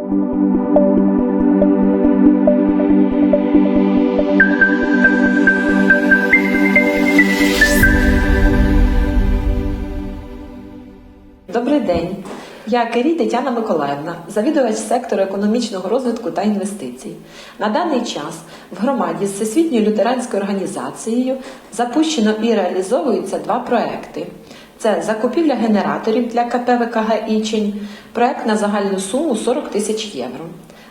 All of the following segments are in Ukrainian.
Добрий день. Я Керій Тетяна Миколаївна, завідувач сектору економічного розвитку та інвестицій. На даний час в громаді з Всесвітньою лютеранською організацією запущено і реалізовуються два проекти. Це закупівля генераторів для КП ВКГ Ічень, проект на загальну суму 40 тисяч євро.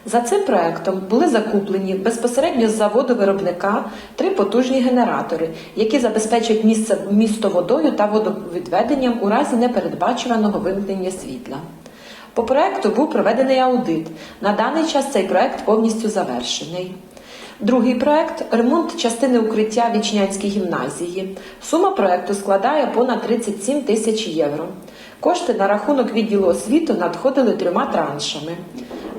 За цим проектом були закуплені безпосередньо з заводу виробника три потужні генератори, які забезпечать місце, місто водою та водовідведенням у разі непередбачуваного вимкнення світла. По проекту був проведений аудит. На даний час цей проект повністю завершений. Другий проект ремонт частини укриття Вічнянській гімназії. Сума проекту складає понад 37 тисяч євро. Кошти на рахунок відділу освіти надходили трьома траншами.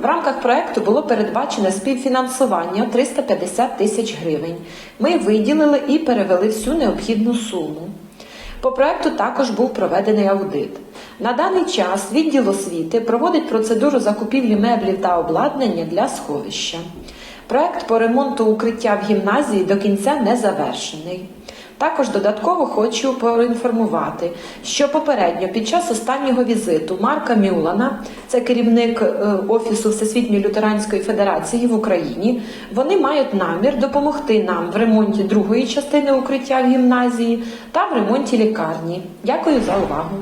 В рамках проекту було передбачено співфінансування 350 тисяч гривень. Ми виділили і перевели всю необхідну суму. По проекту також був проведений аудит. На даний час відділ освіти проводить процедуру закупівлі меблів та обладнання для сховища. Проект по ремонту укриття в гімназії до кінця не завершений. Також додатково хочу проінформувати, що попередньо під час останнього візиту Марка Мюлана, це керівник е, Офісу Всесвітньої лютеранської федерації в Україні, вони мають намір допомогти нам в ремонті другої частини укриття в гімназії та в ремонті лікарні. Дякую за увагу.